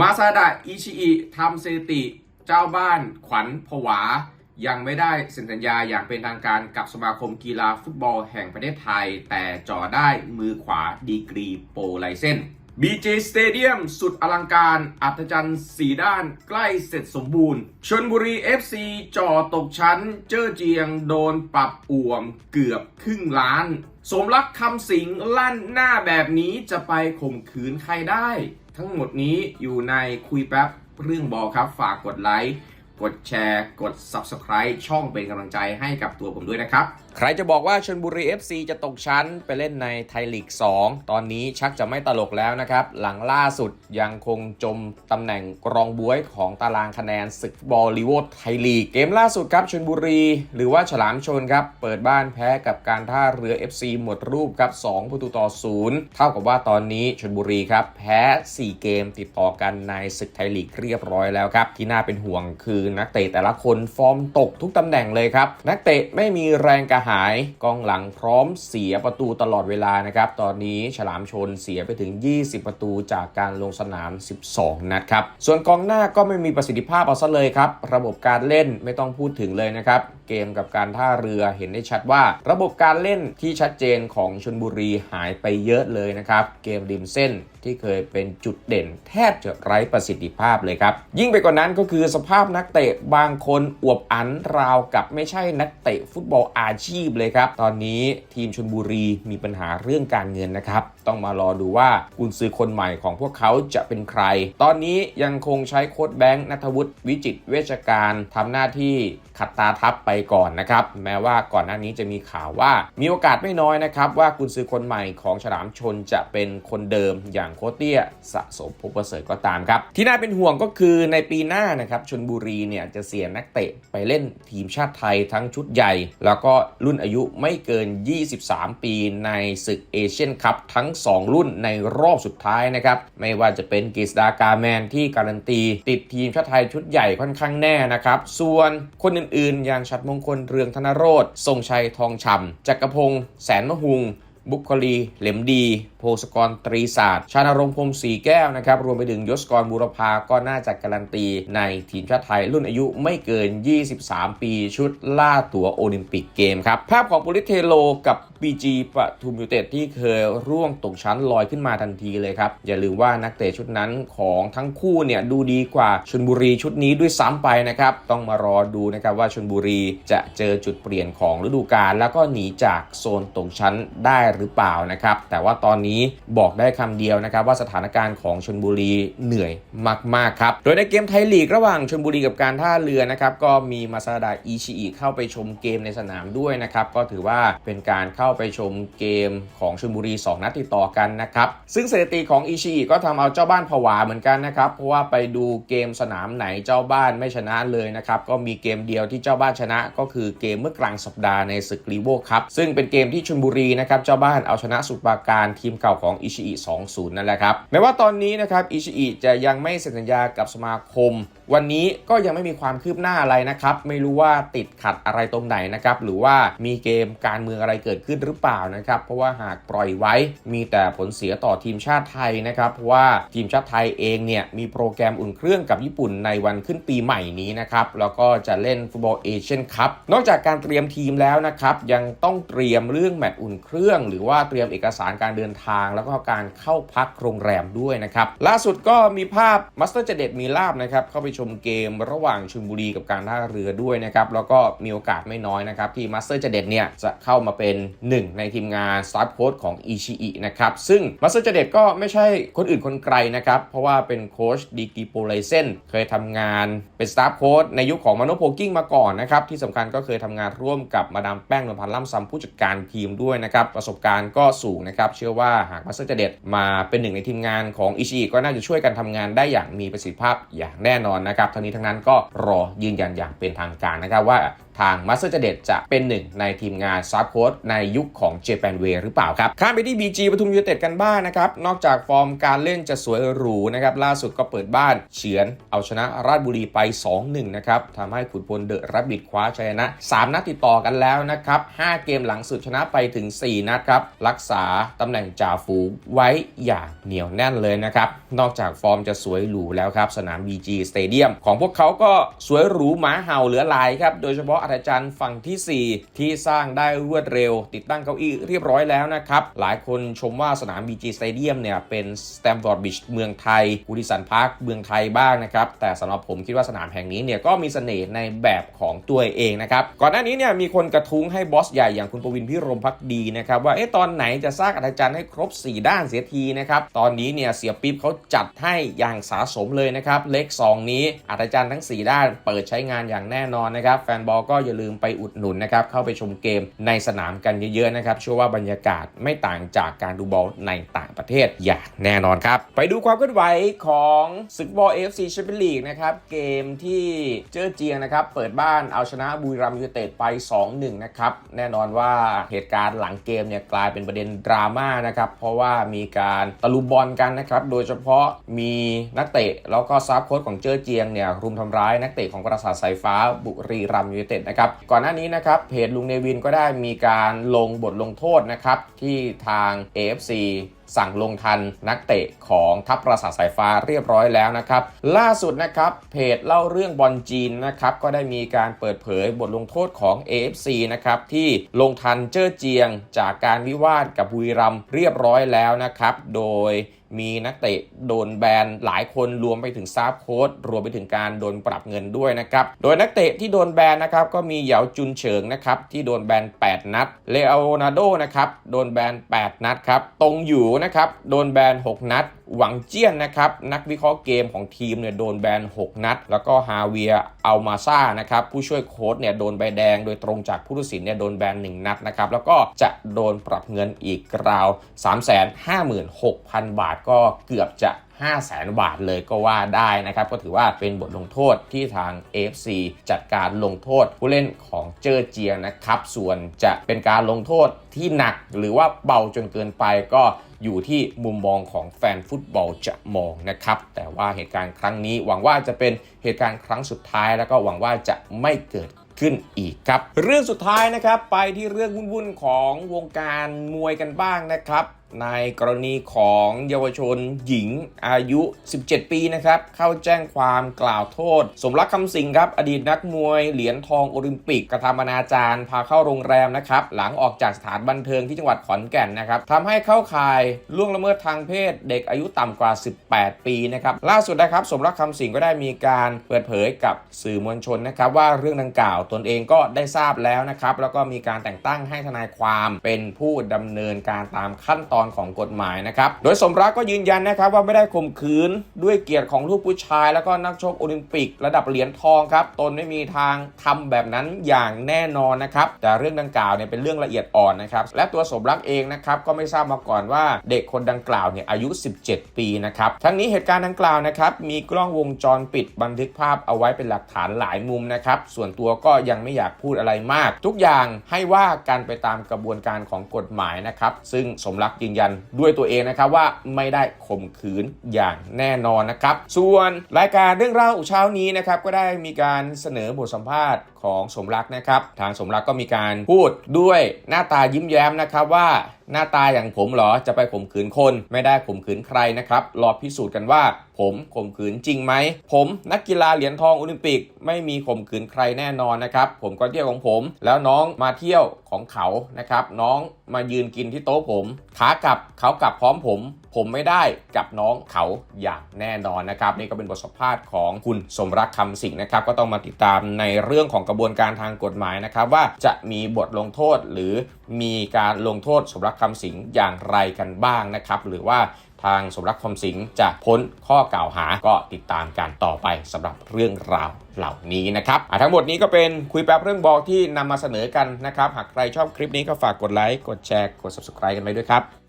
มาซาดะอิชิอิทำสถิติ เจ้าบ้านขวัญผวา ยังไม่ได้เซ็นสัญญาอย่างเป็นทางการกับสมาคมกีฬาฟุตบอลแห่งประเทศไทย แต่จ่อได้มือขวาดีกรีโปรไลเซน BJ Stadium สุดอลังการ อัศจรรย์สีด้านใกล้เสร็จสมบูรณ์ ชนบุรี FC จ่อตกชั้น เจ้อเจียงโดนปรับอ่วมเกือบครึ่งล้าน สมรักคำสิงลั่นหน้าแบบนี้จะไปข่มขืนใครได้ ทั้งหมดนี้อยู่ในคุยแป๊บเรื่องบอลครับ ฝากกดไลค์ กดแชร์ กด Subscribe ช่องเป็นกำลังใจให้กับตัวผมด้วยนะครับ ใครจะบอกว่าชนบุรี FC จะตกชั้นไปเล่นในไทยลีก 2 ตอนนี้ชักจะไม่ตลกแล้วนะครับ หลังล่าสุดยังคงจมตำแหน่งกรองบวยของตารางคะแนนศึกบอลลีโวไทยลีก เกมล่าสุดครับชนบุรี หรือว่าฉลามชนครับ เปิดบ้านแพ้กับการท่าเรือ FC หมดรูปครับ2ประตูต่อ 0 เท่ากับว่าตอนนี้ชนบุรีครับแพ้ 4 เกมติดต่อกันในศึกไทยลีกเรียบร้อยแล้วครับที่น่าเป็นห่วงคือนักเตะแต่ละคนฟอร์มตกทุกตำแหน่งเลยครับ นักเตะไม่มีแรงกระหาย กองหลังพร้อมเสียประตูตลอดเวลานะครับ ตอนนี้ฉลามชนเสียไปถึง 20 ประตูจากการลงสนาม 12 นัดครับ ส่วนกองหน้าก็ไม่มีประสิทธิภาพเอาซะเลยครับ ระบบการเล่นไม่ต้องพูดถึงเลยนะครับ เกมกับการท่าเรือเห็นได้ชัดว่า ระบบการเล่นที่ชัดเจนของชนบุรีหายไปเยอะเลยนะครับ เกมริมเส้นที่เคยเป็นจุดเด่นแทบจะไร้ประสิทธิภาพเลยครับ ยิ่งไปกว่านั้นก็คือสภาพนักเตะบางคนอวบอันราวกับไม่ใช่นักเตะฟุตบอลอาชีพเลยครับ ตอนนี้ทีมชนบุรีมีปัญหาเรื่องการเงินนะครับ ต้องมารอดูว่ากุนซือคนใหม่ของพวกเขาจะเป็นใคร ตอนนี้ยังคงใช้โค้ดแบงค์นัทวุฒิวิจิตเวชการทำหน้าที่ขัดตาทับไปก่อนนะครับ แม้ว่าก่อนหน้านี้จะมีข่าวว่า มีโอกาสไม่น้อยนะครับ ว่ากุนซือคนใหม่ของฉลามชนจะเป็นคนเดิมอย่างโคเตี้ยสะสมภพประเสริฐก็ตามครับ ที่น่าเป็นห่วงก็คือในปีหน้านะครับชนบุรีเนี่ยจะเสียนักเตะไปเล่นทีมชาติไทยทั้งชุดใหญ่ แล้วก็รุ่นอายุไม่เกิน 23 ปีในศึกเอเชียนคัพทั้ง 2 รุ่นในรอบสุดท้ายนะครับไม่ว่าจะเป็นกฤษดากาแมนที่การันตี ติดทีมชาติไทยชุดใหญ่ค่อนข้างแน่นะครับส่วนคนอื่นๆอย่างชัดมงคลเรืองธนโรธทรงชัยทองฉ่ำจักรพงศ์แสนมะฮุง บุคลีเหลมดี โพสกรตรีศาสตร์ ชานรงพรหมสีแก้วนะครับ รวมไปถึงยศกรบุรพาก็น่าจะการันตีในทีมชาติไทยรุ่นอายุไม่เกิน 23 ปีชุดล่าตั๋วโอลิมปิกเกมครับ ภาพของปุริเทโลกับ BG ปทุมยูเต็ดที่เคยร่วงตกชั้นลอยขึ้นมาทันทีเลยครับ อย่าลืมว่านักเตะชุดนั้นของทั้งคู่เนี่ยดูดีกว่าชนบุรีชุดนี้ด้วยซ้ำไปนะครับ ต้องมารอดูนะครับว่าชนบุรีจะเจอจุดเปลี่ยนของฤดูกาลแล้วก็หนีจากโซนตกชั้นได้หรือเปล่านะครับ แต่ว่าตอนนี้บอกได้คำเดียวนะครับว่าสถานการณ์ของชนบุรีเหนื่อยมากๆครับ โดยในเกมไทยลีกระหว่างชนบุรีกับการท่าเรือนะครับก็มีมาซาดาอิชิอิเข้าไปชมเกมในสนามด้วยนะครับก็ถือว่าเป็นการเข้าไปชมเกมของชลบุรี 2 นัดติดต่อกันนะครับซึ่งสถิติของอิชิอิก็ทำเอาเจ้าบ้านผวาเหมือนกันนะครับเพราะว่าไปดูเกมสนามไหนเจ้าบ้านไม่ชนะเลยนะครับก็มีเกมเดียวที่เจ้าบ้านชนะ ก็คือเกมเมื่อกลางสัปดาห์ในศึกลีโวครับซึ่งเป็นเกมที่ชลบุรีนะครับเจ้าบ้านเอาชนะสุดปราการทีมเก่าของอิชิอิ 2-0 นั่นแหละครับ แม้ว่าตอนนี้นะครับ อิชิอิจะยังไม่เซ็นสัญญากับสมาคมวันนี้ก็ยังไม่มีความคืบหน้าอะไรนะครับ ไม่รู้ว่าติดขัดอะไรตรงไหนนะครับ หรือว่ามีเกมการเมืองอะไรเกิดขึ้นหรือเปล่านะครับ เพราะว่าหากปล่อยไว้มีแต่ผลเสียต่อทีมชาติไทยนะครับ เพราะว่าทีมชาติไทยเองเนี่ยมีโปรแกรมอุ่นเครื่องกับญี่ปุ่นในวันขึ้นปีใหม่นี้นะครับ แล้วก็จะเล่นฟุตบอลเอเชียนคัพ นอกจากการเตรียมทีมแล้วนะครับ ยังต้องเตรียมเรื่องแมตช์อุ่นเครื่อง หรือว่าเตรียมเอกสารการเดินทาง แล้วก็การเข้าพักโรงแรมด้วยนะครับ ล่าสุดก็มีภาพมัสเตอร์เจเดตมีลาบนะครับเข้าไปชมเกมระหว่างชลบุรีกับการท่าเรือด้วยนะครับ แล้วก็มีโอกาสไม่น้อยนะครับ ที่มัสเตอร์เจเดตเนี่ยจะเข้ามาเป็นหนึ่งในทีมงานสตาฟโค้ชของอิชิอินะครับ ซึ่งมัสเตอร์เจเดตก็ไม่ใช่คนอื่นคนไกลนะครับ เพราะว่าเป็นโค้ชดีกีโปรไลเซนเคยทำงานเป็นสตาฟโค้ชในยุคของมาโนโพกิ้งมาก่อนนะครับ ที่สำคัญก็เคยทำงานร่วมกับมาดามแป้งนวลพันธ์ล่ำซำผู้จัดการทีมด้วยนะครับ ประสบการณ์ก็สูงนะครับ เชื่อว่าหากมัสเตอร์เจเดตมาเป็นหนึ่งในทีมงานของอิชิก็น่าจะช่วยกันทำงานได้อย่างมีประสิทธิภาพอย่างแน่นอนนะครับทั้งนี้ทั้งนั้นก็รอยืนยันอย่างเป็นทางการนะครับว่า ทางมาสเตอร์เจเดตจะเป็นหนึ่งในทีมงานซับโค้ดในยุคของเจแปนเวหรือเปล่าครับ ข้ามไปที่ BG ปทุมยูเต็ดกันบ้างนะครับ นอกจากฟอร์มการเล่นจะสวยหรูนะครับ ล่าสุดก็เปิดบ้านเฉือนเอาชนะราชบุรีไป 2-1 นะครับทำให้ขุนพลเดอะรับบิดคว้าชัยชนะ 3 นัดติดต่อกันแล้วนะครับ 5 เกมหลังสุดชนะไปถึง 4 นัดครับ รักษาตำแหน่งจ่าฝูงไว้อย่างเหนียวแน่นเลยนะครับ นอกจากฟอร์มจะสวยหรูแล้วครับสนาม BG Stadium ของพวกเขาก็สวยหรูหมาเห่าเหลือลายครับโดยเฉพาะอาจารย์ฝั่งทีสี่ 4 ที่สร้างได้รวดเร็ว ติดตั้งเก้าอี้เรียบร้อยแล้วนะครับ หลายคนชมว่าสนาม BG Stadium เนี่ยเป็น Stamford Bridge เมืองไทยกูดิสันพาร์คเมืองไทยบ้างนะครับ แต่สำหรับผมคิดว่าสนามแห่งนี้เนี่ยก็มีเสน่ห์ในแบบของตัวเองนะครับ ก่อนหน้านี้เนี่ยมีคนกระทุ้งให้บอสใหญ่อย่างคุณประวินพิรมพักดีนะครับว่าเอ๊ะตอนไหนจะสร้างอาจารย์ให้ครบ 4 ด้านเสียทีนะครับตอนนี้เนี่ยเสียปิ๊บเขาจัดให้อย่างสาสมเลยนะครับเลข2นี้อาจารย์ทั้ง 4 ด้านเปิดใช้งานอย่างแน่นอนนะครับแฟนบอลก็็อย่าลืมไปอุดหนุนนะครับเข้าไปชมเกมในสนามกันเยอะๆนะครับเชื่อว่าบรรยากาศไม่ต่างจากการดูบอลในต่างประเทศอย่างแน่นอนครับ ไปดูความเคลื่อนไหวของศึกบอล AFC แชมเปี้ยนลีกนะครับเกมที่เจอเจียงนะครับเปิดบ้านเอาชนะบุรีรัมย์ยูไนเต็ดไป 2-1 นะครับ แน่นอนว่าเหตุการณ์หลังเกมเนี่ยกลายเป็นประเด็นดราม่านะครับเพราะว่ามีการตะลุมบอลกันนะครับโดยเฉพาะมีนักเตะแล้วก็ซับโค้ชของเจอเจียงเนี่ยรุมทำร้ายนักเตะของปราสาทสายฟ้าบุรีรัมย์ยูเต็ดนะครับก่อนหน้านี้นะครับเพจลุงเนวินก็ได้มีการลงบทลงโทษนะครับที่ทาง AFC สั่งลงทันนักเตะของทัพประสาทสายฟ้าเรียบร้อยแล้วนะครับ ล่าสุดนะครับเพจเล่าเรื่องบอลจีนนะครับก็ได้มีการเปิดเผยบทลงโทษของ AFC นะครับที่ลงทันเจ้อเจียงจากการวิวาทกับบุรีรัมเรียบร้อยแล้วนะครับ โดย มีนักเตะโดนแบนหลายคนรวมไปถึงซาบโค้ดรวมไปถึงการโดนปรับเงินด้วยนะครับ โดยนักเตะที่โดนแบนนะครับก็มีเหยาจุนเฉิงนะครับที่โดนแบน 8 นัด เลโอนาโดนะครับโดนแบน 8 นัดครับตรงอยู่นะครับโดนแบน 6 นัด หวังเจี้ยนนะครับนักวิเคราะห์เกมของทีมเนี่ยโดนแบน 6 นัด แล้วก็ฮาเวียอัลมาซ่านะครับผู้ช่วยโค้ชเนี่ยโดนใบแดงโดยตรงจากผู้ตัดสินเนี่ยโดนแบน 1 นัดนะครับแล้วก็จะโดนปรับเงินอีกราว 356,000 บาทก็เกือบจะ 5 0 0แสนบาทเลยก็ว่าได้นะครับ ก็ถือว่าเป็นบทลงโทษที่ทาง AFC จัดการลงโทษผู้เล่นของเจอเจียงนะครับ ส่วนจะเป็นการลงโทษที่หนักหรือว่าเบาจนเกินไปก็อยู่ที่มุมมองของแฟนฟุตบอลจะมองนะครับ แต่ว่าเหตุการณ์ครั้งนี้หวังว่าจะเป็นเหตุการณ์ครั้งสุดท้าย แล้วก็หวังว่าจะไม่เกิดขึ้นอีกครับ เรื่องสุดท้ายนะครับ ไปที่เรื่องวุ่นๆของวงการมวยกันบ้างนะครับในกรณีของเยาวชนหญิงอายุ 17 ปีนะครับ เข้าแจ้งความกล่าวโทษ สมรักคำสิงครับ อดีตนักมวยเหรียญทองโอลิมปิกกระทำอนาจารพาเข้าโรงแรมนะครับ หลังออกจากสถานบันเทิงที่จังหวัดขอนแก่นนะครับทำให้เข้าข่ายล่วงละเมิดทางเพศ เด็กอายุต่ำกว่า 18 ปีนะครับล่าสุดนะครับสมรักคำสิงก็ได้มีการเปิดเผยกับสื่อมวลชนนะครับ ว่าเรื่องดังกล่าวตนเองก็ได้ทราบแล้วนะครับแล้วก็มีการแต่งตั้งให้ทนายความเป็นผู้ดำเนินการตามขั้นตอนของกฎหมายนะครับ โดยสมรักก็ยืนยันนะครับว่าไม่ได้ข่มขืนด้วยเกียรติของลูกผู้ชาย แล้วก็นักชกโอลิมปิก ระดับเหรียญทองครับตนไม่มีทางทำแบบนั้นอย่างแน่นอนนะครับแต่เรื่องดังกล่าวเนี่ยเป็นเรื่องละเอียดอ่อนนะครับและตัวสมรักเองนะครับก็ไม่ทราบมาก่อนว่าเด็กคนดังกล่าวเนี่ยอายุ 17 ปีนะครับทั้งนี้เหตุการณ์ดังกล่าวนะครับมีกล้องวงจรปิดบันทึกภาพเอาไว้เป็นหลักฐานหลายมุมนะครับส่วนตัวก็ยังไม่อยากพูดอะไรมาก ทุกอย่างให้ว่ากันไปตามกระบวนการของกฎหมายนะครับซึ่งสมรักยนยันด้วยตัวเองนะครับว่าไม่ได้ข่มขืนอย่างแน่นอนนะครับ ส่วนรายการเรื่องเล่าเช้านี้นะครับก็ได้มีการเสนอบทสัมภาษณ์ของสมรักนะครับ ทางสมรักก็มีการพูดด้วยหน้าตายิ้มแย้มนะครับว่าหน้าตาอย่างผมเหรอจะไปข่มขืนคนไม่ได้ข่มขืนใครนะครับรอพิสูจน์กันว่า ผมข่มขืนจริงไหมผมนักกีฬาเหรียญทองโอลิมปิก ไม่มีข่มขืนใครแน่นอนนะครับผมก็เที่ยวของผม แล้วน้องมาเที่ยวของเขานะครับน้องมายืนกินที่โต๊ะผมขากลับเขากลับพร้อมผม ผมไม่ได้กับน้องเขาอย่างแน่นอนนะครับ นี่ก็เป็นบทสัมภาษณ์ของคุณสมรักคำสิงนะครับ ก็ต้องมาติดตามในเรื่องของกระบวนการทางกฎหมายนะครับ ว่าจะมีบทลงโทษหรือมีการลงโทษสมรักคำสิงอย่างไรกันบ้างนะครับ หรือว่าทางสมรักคำสิงจะพ้นข้อกล่าวหาก็ติดตามกันต่อไปสำหรับเรื่องราวเหล่านี้นะครับทั้งหมดนี้ก็เป็นคุยแป๊บเรื่องบอลที่นำมาเสนอกันนะครับ หากใครชอบคลิปนี้ก็ฝากกดไลค์กดแชร์กด subscribe กันไปด้วยครับ